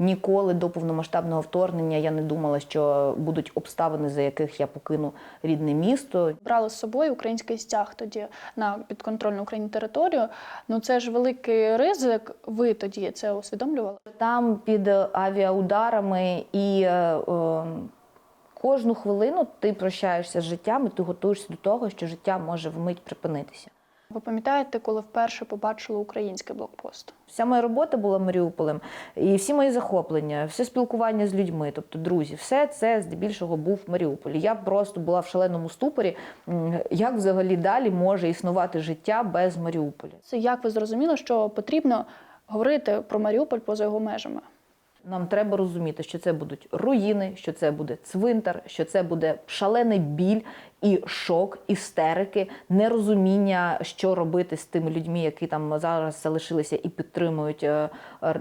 Ніколи до повномасштабного вторгнення я не думала, що будуть обставини, за яких я покину рідне місто. Брали з собою український стяг тоді на підконтрольну Україні територію. Ну це ж великий ризик. Ви тоді це усвідомлювали? Там під авіаударами і е, е, кожну хвилину ти прощаєшся з життям, і ти готуєшся до того, що життя може вмить припинитися. Ви пам'ятаєте, коли вперше побачили український блокпост? Вся моя робота була Маріуполем, і всі мої захоплення, все спілкування з людьми, тобто друзі, все це здебільшого був в Маріуполі. Я просто була в шаленому ступорі, як взагалі далі може існувати життя без Маріуполя. Це як ви зрозуміли, що потрібно говорити про Маріуполь поза його межами? Нам треба розуміти, що це будуть руїни, що це буде цвинтар, що це буде шалений біль і шок, істерики, нерозуміння, що робити з тими людьми, які там зараз залишилися і підтримують е,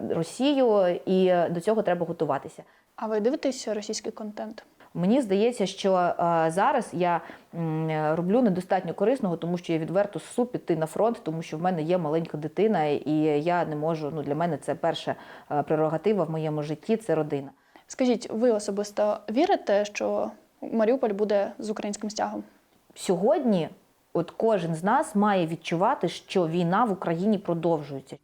Росію. І до цього треба готуватися. А ви дивитеся російський контент? Мені здається, що е, зараз я роблю недостатньо корисного, тому що я відверто ссу піти на фронт, тому що в мене є маленька дитина, і я не можу. Ну для мене це перша е, прерогатива в моєму житті це родина. Скажіть, ви особисто вірите, що Маріуполь буде з українським стягом? Сьогодні, от кожен з нас має відчувати, що війна в Україні продовжується.